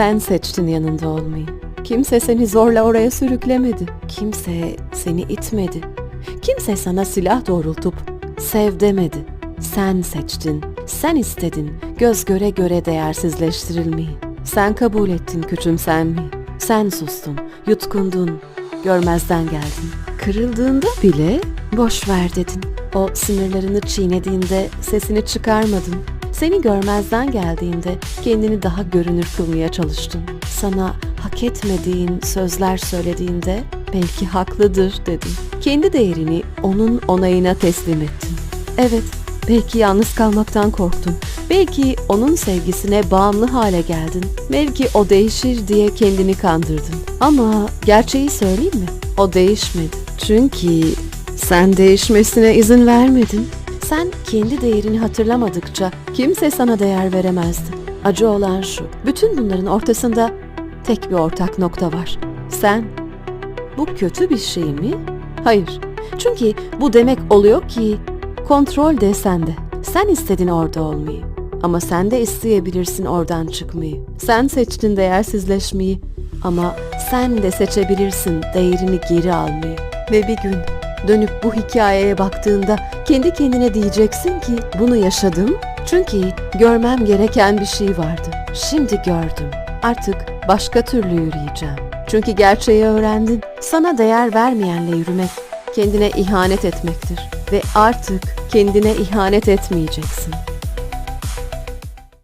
Sen seçtin yanında olmayı. Kimse seni zorla oraya sürüklemedi. Kimse seni itmedi. Kimse sana silah doğrultup sev demedi. Sen seçtin, sen istedin göz göre göre değersizleştirilmeyi. Sen kabul ettin küçümsenmeyi. Sen sustun, yutkundun, görmezden geldin. Kırıldığında bile boş ver dedin. O sınırlarını çiğnediğinde sesini çıkarmadın. Seni görmezden geldiğinde kendini daha görünür kılmaya çalıştın. Sana hak etmediğin sözler söylediğinde belki haklıdır dedin. Kendi değerini onun onayına teslim ettin. Evet, belki yalnız kalmaktan korktun. Belki onun sevgisine bağımlı hale geldin. Belki o değişir diye kendini kandırdın. Ama gerçeği söyleyeyim mi? O değişmedi. Çünkü sen değişmesine izin vermedin. Sen kendi değerini hatırlamadıkça kimse sana değer veremezdi. Acı olan şu, bütün bunların ortasında tek bir ortak nokta var. Sen. Bu kötü bir şey mi? Hayır. Çünkü bu demek oluyor ki kontrol de sende. Sen istedin orada olmayı. Ama sen de isteyebilirsin oradan çıkmayı. Sen seçtin değersizleşmeyi. Ama sen de seçebilirsin değerini geri almayı. Ve bir gün dönüp bu hikayeye baktığında kendi kendine diyeceksin ki bunu yaşadım çünkü görmem gereken bir şey vardı. Şimdi gördüm. Artık başka türlü yürüyeceğim. Çünkü gerçeği öğrendin. Sana değer vermeyenle yürümek kendine ihanet etmektir ve artık kendine ihanet etmeyeceksin.